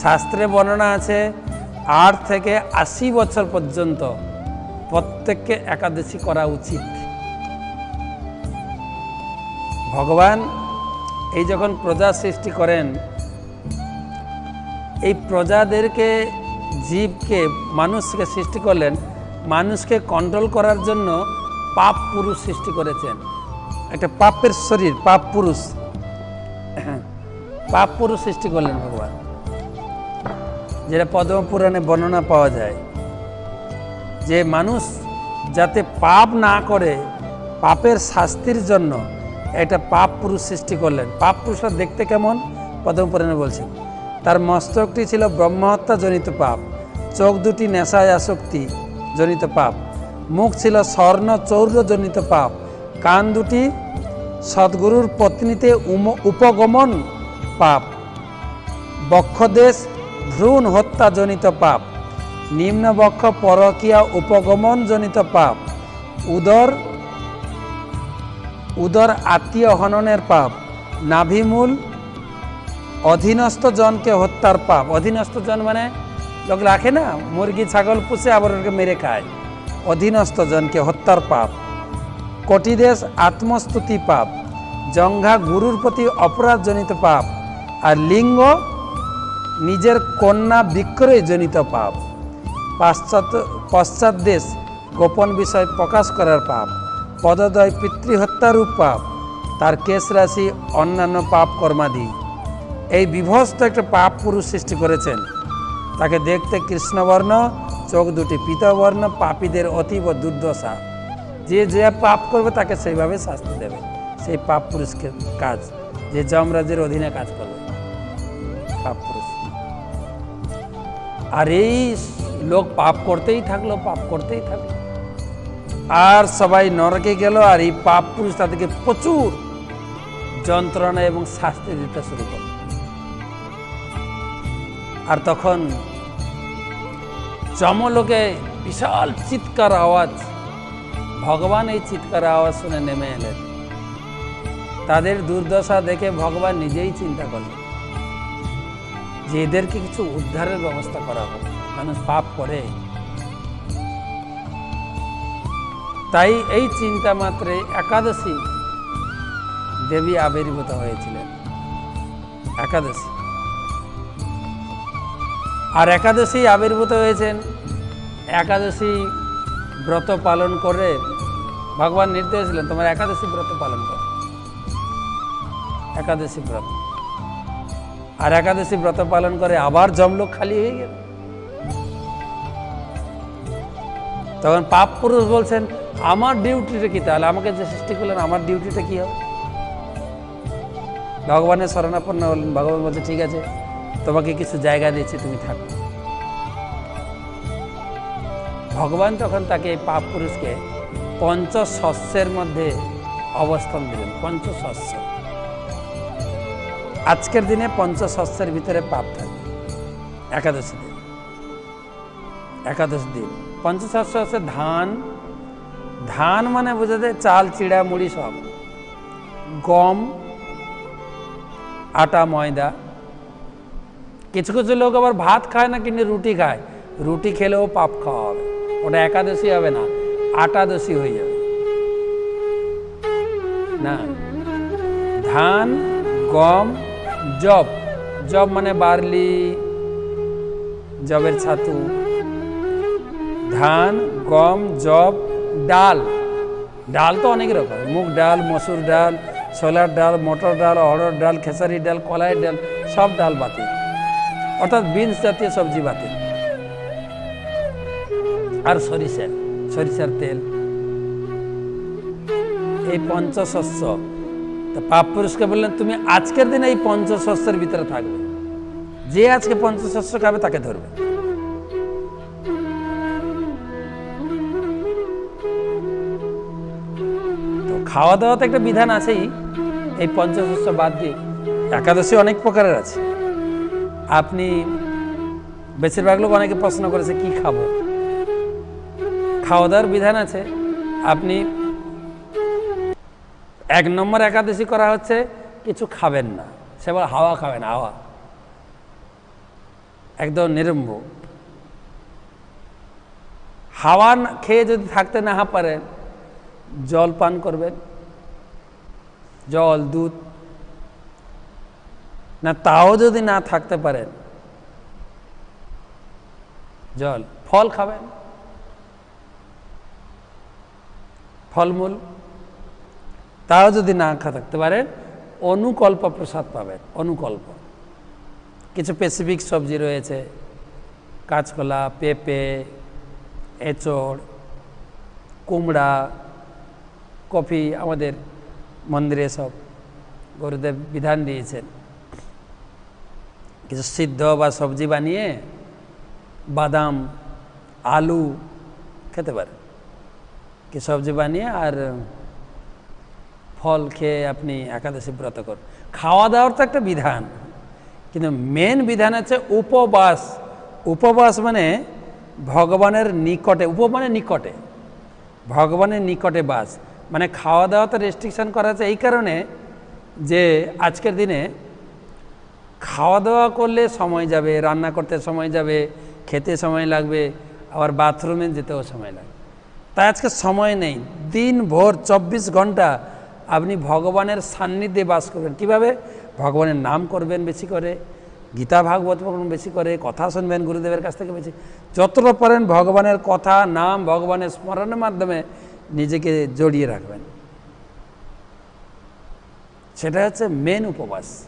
শাস্ত্রে বর্ণনা আছে, আট থেকে আশি বছর পর্যন্ত প্রত্যেককে একাদশী করা উচিত। ভগবান এই যখন প্রজা সৃষ্টি করেন, এই প্রজাদেরকে, জীবকে, মানুষকে সৃষ্টি করলেন, মানুষকে কন্ট্রোল করার জন্য পাপ পুরুষ সৃষ্টি করেছেন। একটা পাপের শরীর, পাপ পুরুষ। পাপ পুরুষ সৃষ্টি করলেন ভগবান। যেটা পদ্মপুরাণে বর্ণনা পাওয়া যায় যে মানুষ যাতে পাপ না করে, পাপের শাস্তির জন্য একটা পাপ পুরুষ সৃষ্টি করলেন। পাপ পুরুষরা দেখতে কেমন? পদ্মপুরাণে বলছেন তার মস্তকটি ছিল ব্রহ্মহত্যা জনিত পাপ, চোখ দুটি নেশায় আসক্তি জনিত পাপ, মুখ ছিল স্বর্ণ চৌর্য জনিত পাপ, কান দুটি সদ্গুরুর পত্নীতে উপগমন পাপ, বক্ষদেশ ভ্রূণ হত্যাজনিত পাপ নিম্ন বক্ষ পরকীয়া উপগমন জনিত পাপ, উদর উদর আত্মীয় হননের পাপ, নাভিমূল অধীনস্থ জনকে হত্যার পাপ। অধীনস্থ জন মানে লোক রাখে না, মুরগি, ছাগল পুষে আবার ওকে মেরে খায়। অধীনস্থ জনকে হত্যার পাপ। কটিদেশ আত্মস্তুতি পাপ। জঙ্ঘা গুরুর প্রতি অপরাধজনিত পাপ। আর লিঙ্গ নিজের কন্যা বিক্রয় জনিত পাপ, পাশ্চাত্য পশ্চাৎ দেশ গোপন বিষয় প্রকাশ করার পাপ, পদদয় পিতৃহত্যারূপ পাপ, তার কেশ রাশি, অন্যান্য পাপ কর্মাদি। এই বিভস্ত একটা পাপ পুরুষ সৃষ্টি করেছেন। তাকে দেখতে কৃষ্ণবর্ণ, চোখ দুটি পিতবর্ণ, পাপীদের অতীব দুর্দশা। যে যে পাপ করবে তাকে সেইভাবে শাস্তি দেবে। সেই পাপ পুরুষকে কাজ, যে যমরাজের অধীনে কাজ করবে। পাপ পুরুষ। আর এই লোক পাপ করতেই থাকল, পাপ করতেই থাকল। আর সবাই নরকে গেল আর এই পাপ পুরুষ তাদেরকে প্রচুর যন্ত্রণা এবং শাস্তি দিতে শুরু করল। আর তখন চমলোকে বিশাল চিৎকার আওয়াজ, ভগবান এই চিৎকার আওয়াজ শুনে নেমে এলেন। তাদের দুর্দশা দেখে ভগবান নিজেই চিন্তা করলেন। যে এদেরকে কিছু উদ্ধারের ব্যবস্থা করা হোক, মানুষ পাপ করে। তাই এই চিন্তা মাত্রে একাদশী দেবী আবির্ভূত হয়েছিলেন। একাদশী। আর একাদশী আবির্ভূত হয়েছেন, একাদশী ব্রত পালন করে। ভগবান নির্দেশ দিলেন, তোমার একাদশী ব্রত পালন করো। একাদশী ব্রত। আর একাদশী ব্রত পালন করে আবার জমলোক খালি হয়ে গেল। তখন পাপ পুরুষ বলছেন, আমার ডিউটিটা কি তাহলে? আমাকে যে সৃষ্টি করলেন, আমার ডিউটিটা কি হবে? ভগবানের শরণাপন্ন হলেন, ভগবান বলছে, ঠিক আছে, তোমাকে কিছু জায়গা দিয়েছি, তুমি থাকো। ভগবান তখন তাকে এই পাপ পুরুষকে পঞ্চশস্যের মধ্যে অবস্থান দিলেন, পঞ্চশস্য। আজকের দিনে পঞ্চশস্যের ভিতরে পাপ থাকে। একাদশী দিন। একাদশ দিন। পঞ্চশস্য হচ্ছে ধান। ধান মানে বোঝা যায় চাল, চিড়া, মুড়ি সব। গম, আটা, ময়দা। কিছু কিছু লোক আবার ভাত খায় না কিন্তু রুটি খায়। রুটি খেলেও পাপ খাওয়া হবে। ওটা একাদশী হবে না, আটাদশী হয়ে যাবে। না। ধান, গম জব জব মানে বার্লি, জবের ছাতু। ধান, গম, জব, ডাল। ডাল তো অনেক রকম। মুগ ডাল, মসুর ডাল, ছোলার ডাল, মটর ডাল অড়র ডাল, খেসারি ডাল কলাইয়ের ডাল, সব ডাল বাতিল। অর্থাৎ বিনস জাতীয় সবজি বাতিল। আর সরিষা সরিষার তেল। এই পঞ্চশস্য তা পাপ পুরুষকে বললেন, তুমি আজকের দিনে এই পঞ্চশস্যের ভিতরে থাকবে। যে আজকে পঞ্চশস্য খাবে, তাকে ধরবে। তো খাওয়া দাওয়াতে একটা বিধান আছেই, এই পঞ্চশস্য বাদ দিয়ে একাদশী অনেক প্রকারের আছে। আপনি বেশিরভাগ লোক অনেকে প্রশ্ন করেছে, কি খাব? খাওয়া দাওয়ার বিধান আছে, আপনি এক নম্বর একাদশী করা হচ্ছে, কিছু খাবেন না। সে বলে, হাওয়া খাবেন হাওয়া। একদম নিরম্ব। হাওয়া খেয়ে যদি থাকতে না পারেন, জল পান করবেন। জল, দুধ। না, তাও যদি না থাকতে পারেন, জল, ফল খাবেন। ফলমূল। তাও যদি না থাকতে পারেন অনুকল্প প্রসাদ পাবেন, অনুকল্প। কিছু স্পেসিফিক সবজি রয়েছে, কাঁচকলা, পেঁপে, এঁচড়, কুমড়া, কফি আমাদের মন্দিরে সব গুরুদেব বিধান দিয়েছেন। কিছু সিদ্ধ বা সবজি বানিয়ে বাদাম, আলু খেতে পারেন। কি সবজি বানিয়ে আর ফল খেয়ে আপনি একাদশী ব্রত করুন খাওয়া দাওয়ার তো একটা বিধান। কিন্তু মেন বিধান আছে উপবাস। উপবাস মানে ভগবানের নিকটে উপ মানে নিকটে। ভগবানের নিকটে বাস। মানে খাওয়া দাওয়াতে রেস্ট্রিকশন করা আছে এই কারণে যে আজকের দিনে খাওয়া দাওয়া করলে সময় যাবে, রান্না করতে সময় যাবে, খেতে সময় লাগবে, আবার বাথরুমে যেতেও সময় লাগবে। তাই আজকে সময় নেই। দিন ভোর চব্বিশ ঘণ্টা আপনি ভগবানের সান্নিধ্যে বাস করবেন। কীভাবে? ভগবানের নাম করবেন বেশি করে, গীতা, ভাগবত বেশি করে, কথা শুনবেন গুরুদেবের কাছ থেকে বেশি। যতটা পারেন ভগবানের কথা, নাম, ভগবানের স্মরণের মাধ্যমে নিজেকে জড়িয়ে রাখবেন। সেটা হচ্ছে মেন উপবাস।